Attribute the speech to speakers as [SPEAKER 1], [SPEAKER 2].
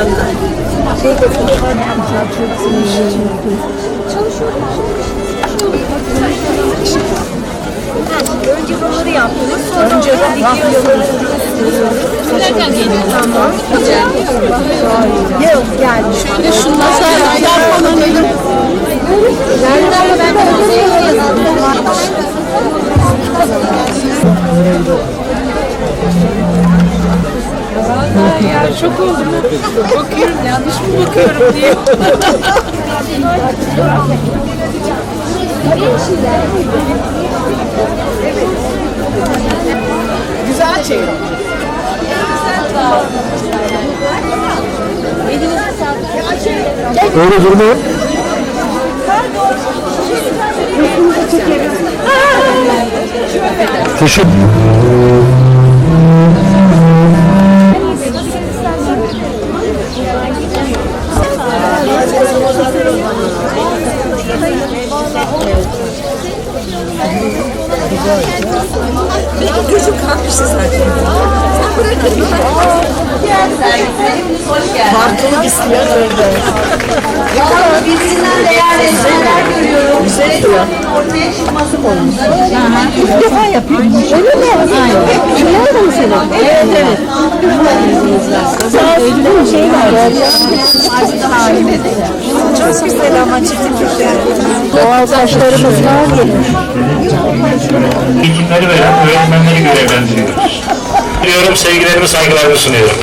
[SPEAKER 1] yanına. Önce buraları yaptınız, sonra Önce videoları
[SPEAKER 2] Gülerken.
[SPEAKER 1] Tamam. Yok geldi.
[SPEAKER 2] Şöyle şunlar.
[SPEAKER 1] Şunlar. Şunlar.
[SPEAKER 2] Şunlar. Ya şok oldum. Bakıyorum yanlış mı bakıyorum diye. Güzel çevir.
[SPEAKER 3] Öyle durma yok. Teşekkür.
[SPEAKER 2] Gözüm kalkmıştı zaten. Pantolon istiyor öyle.
[SPEAKER 4] Valla birbirinden değerli eserler görüyorum. Güzel ya. Ortaya çıkması olmuş.
[SPEAKER 2] İlk defa yapıyorum. Öyle mi? Aynen. Da mı senin? Evet evet.
[SPEAKER 1] Çok güzel ama çiftlik güzel.
[SPEAKER 2] Doğal taşlarımız var gelir.
[SPEAKER 5] eğitimleri veren öğretmenleri görevlendiriyoruz. Diyorum sevgilerimi saygılarımı sunuyorum.